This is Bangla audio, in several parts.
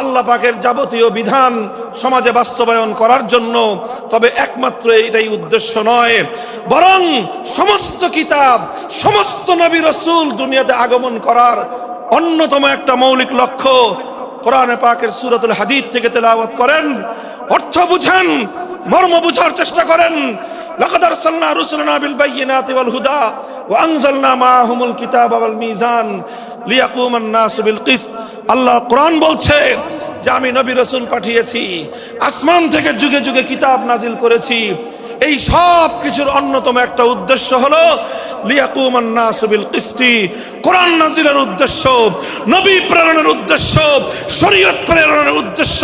আল্লাহ পাকের যাবতীয় বিধান সমাজে বাস্তবায়ন করার জন্য। তবে একমাত্র এটাই উদ্দেশ্য নয়, বরং সমস্ত কিতাব, সমস্ত নবী রসুল দুনিয়াতে আগমন করার অন্যতম একটা মৌলিক লক্ষ্য। কোরআনে পাকের সুরতুল হাদিদ থেকে তেলাওয়াত করেন, অর্থ বুঝেন, মর্ম বুঝার চেষ্টা করেন। লাকাদ আরসালনা রুসুলানা বিল বাইয়িনাতি ওয়াল হুদা ওয়া আনজালনা মাআহুমুল কিতাবা ওয়াল মিজান। আল্লাহ কোরআন বলছে যে আমি নবী রসুল পাঠিয়েছি, আসমান থেকে যুগে যুগে কিতাব নাজিল করেছি। এই সব কিছুর অন্যতম একটা উদ্দেশ্য হলো কোরআন নাজিলের উদ্দেশ্য, নবী প্রেরণের উদ্দেশ্য, শরীয়ত প্রেরণের উদ্দেশ্য,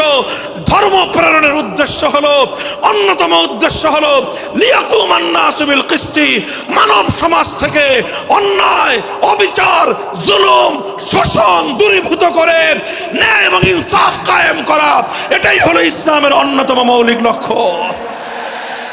ধর্ম প্রেরণের উদ্দেশ্য হলো, অন্যতম উদ্দেশ্য হলো লিয়াকুমান নাসু বিল কিসতি মানব সমাজ থেকে অন্যায়, অবিচার, জুলুম, শোষণ দূরীভূত করে ন্যায় এবং ইনসাফ কায়েম করা, এটাই হলো ইসলামের অন্যতম মৌলিক লক্ষ্য।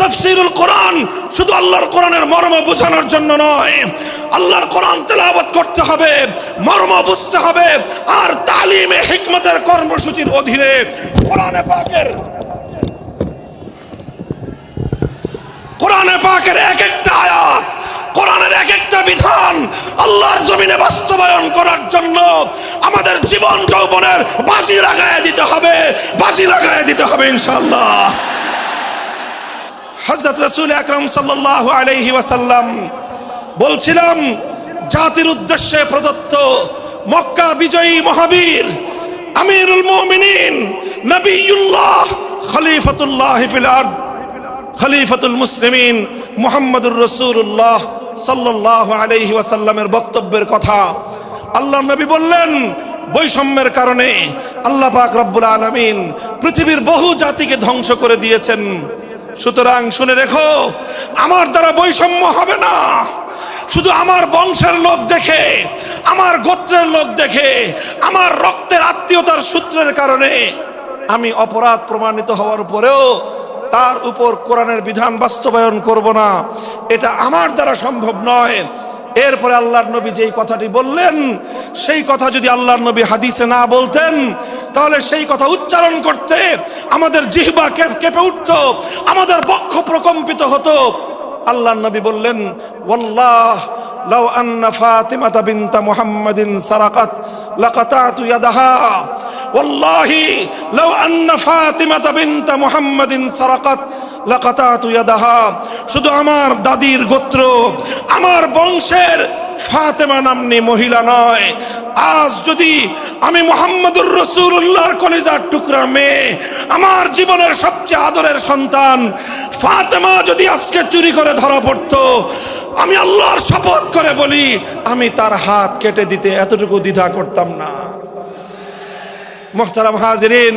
তাফসিরুল কোরআন শুধু আল্লাহর কোরআনের মর্ম বোঝানোর জন্য নয়। আল্লাহর কোরআন তেলাওয়াত করতে হবে, মর্ম বুঝতে হবে, আর তালিমে হিকমতের কর্মসূচির অধীনে কোরআনে পাকের কোরআনে পাকের এক একটা আয়াত, কোরআনের এক একটা বিধান আল্লাহর জমিনে বাস্তবায়ন করার জন্য আমাদের জীবন যৌবনের বাজি লাগায় দিতে হবে, বাজি লাগায় দিতে হবে ইনশাআল্লাহ। হজরত রসুল আকরম সাল্লাহ আলাইহি ওয়াসাল্লাম বলছিলাম, জাতির উদ্দেশ্যে প্রদত্ত মক্কা বিজয়ী মহাবীর আমিরুল মুমিনিন নবিউল্লাহ খলিফাতুল্লাহ ফিল আরদ, খলিফাতুল মুসলিমিন মুহাম্মদুর রসুল্লাহ সাল্লাহ আলাইহি ওয়াসাল্লামের বক্তব্যের কথা। আল্লাহ নবী বললেন, বৈষম্যের কারণে আল্লাহ পাক রব্বুল আলামিন পৃথিবীর বহু জাতিকে ধ্বংস করে দিয়েছেন। সুতরাং শুনে রেখো, আমার দ্বারা বৈষম্য হবে না। শুধু আমার বংশের লোক দেখে, আমার গোত্রের লোক দেখে, আমার রক্তের আত্মীয়তার সূত্রের কারণে আমি অপরাধ প্রমাণিত হওয়ার পরেও তার উপর কোরআনের বিধান বাস্তবায়ন করব না। এটা আমার দ্বারা সম্ভব নয়। এরপরে আল্লাহর নবী যেই কথাটি বললেন, সেই কথা যদি আল্লাহর নবী হাদিসে না বলতেন তাহলে সেই কথা উচ্চারণ করতে আমাদের জিহবা কেপ- উঠত, আমাদের বক্ষ প্রকম্পিত হতো। আল্লাহ নবী বললেন, ওয়াল্লাহ, লাউ আন্না ফাতিমাতা বিনতা মুহাম্মাদিন সারাকাত লাকাতাতু ইয়াদাহা। ওয়াল্লাহি, লাউ আন্না ফাতিমাতা বিনতা মুহাম্মাদিন সারাকাত লাকাতাতু ইয়াদাহা। শুধু আমার দাদির গোত্র, আমার বংশের ফাতেমা নামনি মহিলা নয়। আজ যদি আমি মোহাম্মদুর রসুল্লাহর কলিজার টুকরা মেয়ে, আমার জীবনের সবচেয়ে আদরের সন্তান ফাতেমা যদি আজকে চুরি করে ধরা পড়তো, আমি আল্লাহর শপথ করে বলি, আমি তার হাত কেটে দিতে এতটুকু দ্বিধা করতাম না। মোহতারাম হাজরিন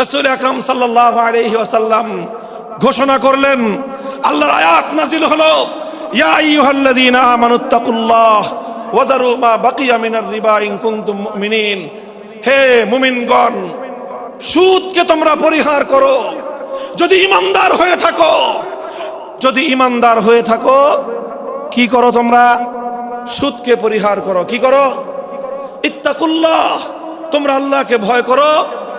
রসুল আকরম সাল্লাহ আলহি ওয়াসাল্লাম ঘোষণা করলেন, আল্লাহর আয়াত নাজিল হলো মিনার রিবা হে মুমিনগণ, সুদকে তোমরা পরিহার করো। যদি ইমানদার হয়ে থাকো, যদি ইমানদার হয়ে থাকো, কি করো তোমরা? সুদকে পরিহার করো। কি করো? ইত্তাকুল্লাহ, তোমরা আল্লাহকে ভয় করো।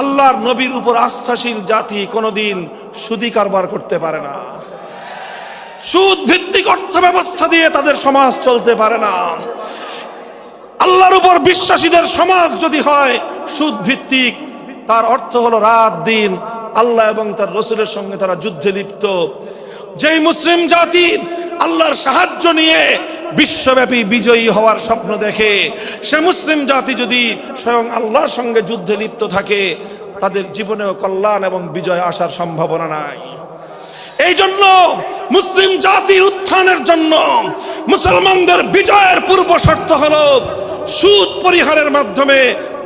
আল্লাহর নবীর উপর আস্থাশীল জাতি কোনোদিন সুদি কারবার করতে পারে না। সুদ ভিত্তিক অর্থ ব্যবস্থা দিয়ে তাদের সমাজ চলতে পারে না। আল্লাহর উপর বিশ্বাসীদের সমাজ যদি হয় সুদ ভিত্তিক, তার অর্থ হলো রাত দিন আল্লাহ এবং তার রসুলের সঙ্গে তারা যুদ্ধে লিপ্ত। যেই মুসলিম জাতি আল্লাহর সাহায্য নিয়ে বিশ্বব্যাপী বিজয়ী হওয়ার স্বপ্ন দেখে, সে মুসলিম জাতি যদি স্বয়ং আল্লাহর সঙ্গে যুদ্ধে লিপ্ত থাকে তাদের জীবনেও কল্যাণ এবং বিজয় আসার সম্ভাবনা নাই। এই জন্য মুসলিম জাতির উত্থানের জন্য মুসলমানদের বিজয়ের পূর্ব শর্ত হলো সুদ পরিহারের মাধ্যমে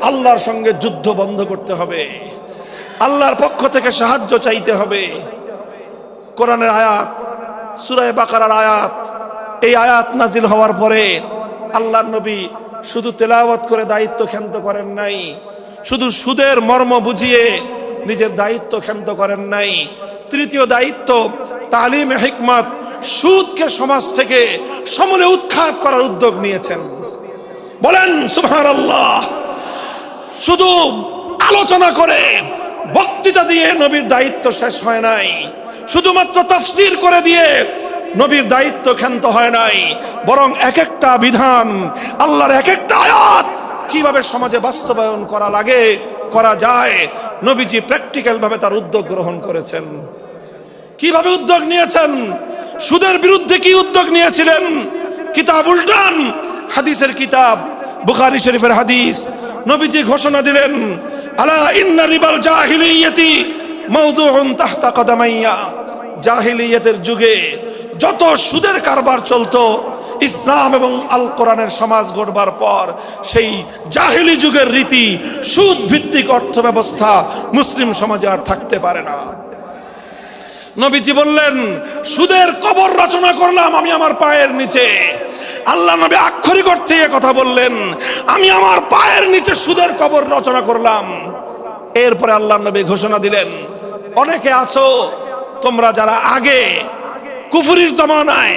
আল্লাহর সঙ্গে যুদ্ধ বন্ধ করতে হবে। আল্লাহর পক্ষ থেকে সাহায্য চাইতে হবে। কোরআনের আয়াত, সুরায় বাকারার আয়াত, এই আয়াত নাজিল হওয়ার পরে আল্লাহর নবী শুধু তেলাওয়াত করে দায়িত্ব ক্ষান্ত করেন নাই। শুধু সুদের মর্ম বুঝিয়ে নিজের দায়িত্ব ক্ষান্ত করেন নাই। তৃতীয় দায়িত্ব, তালিম হিকমত, সুদকে সমাজ থেকে সমূলে উৎখাত করার উদ্যোগ নিয়েছেন। বলেন সুভার শুধু আলোচনা করে বক্তৃতা দিয়ে নবীর দায়িত্ব শেষ হয় নাই। শুধুমাত্র তফসির করে দিয়ে নবীর দায়িত্ব ক্ষান্ত হয় নাই। বরং এক একটা বিধান, আল্লাহর এক একটা আয়াত কীভাবে সমাজে বাস্তবায়ন করা লাগে, করা যায়? নবীজি প্র্যাকটিক্যাল ভাবে তার উদ্যোগ গ্রহণ করেছেন। কীভাবে উদ্যোগ নিয়েছেন? সুদের বিরুদ্ধে কি উদ্যোগ নিয়েছিলেন? কিতাব উল্টান, হাদিসের কিতাব, বুখারি শরীফের হাদিস। নবীজি ঘোষণা দিলেন, আলা ইন্না রিবাল জাহিলিয়াতি মাওদুউন তাহতা কদামাইয়া। জাহিলিয়াতের যুগে যত সুদের কারবার চলতো ইসলাম এবং আল কোরআনের সমাজ গড়বার পর সেই জাহিলি যুগের রীতি সুদ ভিত্তিক অর্থ ব্যবস্থা মুসলিম সমাজে আর থাকতে পারে না। নবীজি বললেন, সুদের কবর রচনা করলাম আমি আমার পায়ের নিচে। আল্লাহ নবী আক্ষরিক অর্থে কথা বললেন, আমি আমার পায়ের নিচে সুদের কবর রচনা করলাম। এরপরে আল্লাহ নবী ঘোষণা দিলেন, অনেকে আছো, তোমরা যারা আগে কুফুরির জমানায়